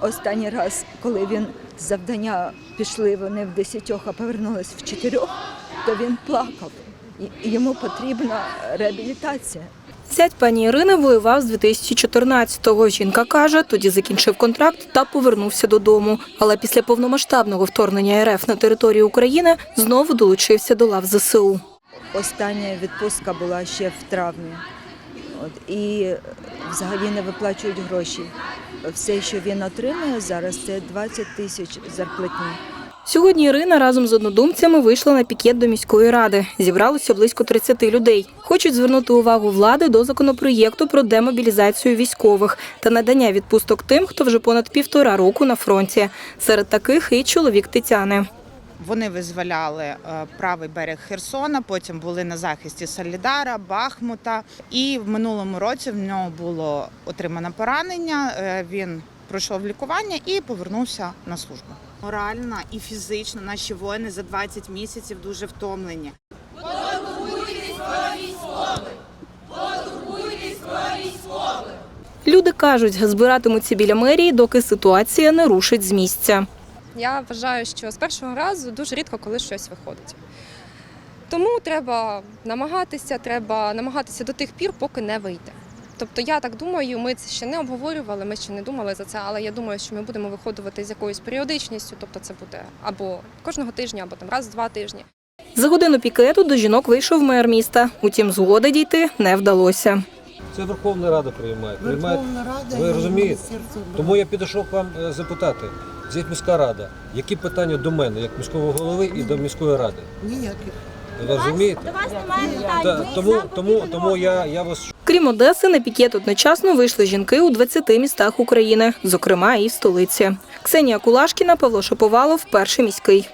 останній раз, коли він з завдання пішли вони в десятьох, а повернулись в чотирьох, то він плакав. І йому потрібна реабілітація. Зять пані Ірини воював з 2014-го. Жінка каже, тоді закінчив контракт та повернувся додому. Але після повномасштабного вторгнення РФ на територію України знову долучився до лав ЗСУ. Остання відпустка була ще в травні. От, і взагалі не виплачують гроші. Все, що він отримує зараз, це 20 тисяч зарплатні. Сьогодні Ірина разом з однодумцями вийшла на пікет до міської ради. Зібралося близько 30 людей. Хочуть звернути увагу влади до законопроєкту про демобілізацію військових та надання відпусток тим, хто вже понад півтора року на фронті. Серед таких і чоловік Тетяни. Вони визволяли е, правий берег Херсона, потім були на захисті Солідара, Бахмута. І в минулому році в нього було отримано поранення. е, Він пройшов лікування і повернувся на службу. Морально і фізично наші воїни за 20 місяців дуже втомлені. Люди кажуть, збиратимуться біля мерії, доки ситуація не рушить з місця. Я вважаю, що з першого разу дуже рідко коли щось виходить. Тому треба намагатися, треба намагатися до тих пір, поки не вийде. Тобто, я так думаю, ми це ще не обговорювали, ми ще не думали за це, але я думаю, що ми будемо виходити з якоюсь періодичністю, тобто це буде або кожного тижня, або там раз в два тижні. За годину пікету до жінок вийшов мер міста. Утім, згоди дійти не вдалося. Це Верховна Рада приймає. приймає. Верховна Рада Ви розумієте? Тому я підійшов к вам е, запитати, звідь міська рада, які питання до мене, як міського голови і до міської ради? Ніяких. Ви розумієте? До вас немає питань. Та- Ми тому, за тому, потрібно тому я, я вас Крім Одеси, на пікет одночасно вийшли жінки у 20 містах України, зокрема і в столиці. Ксенія Кулашкіна, Павло Шаповалов, перший міський.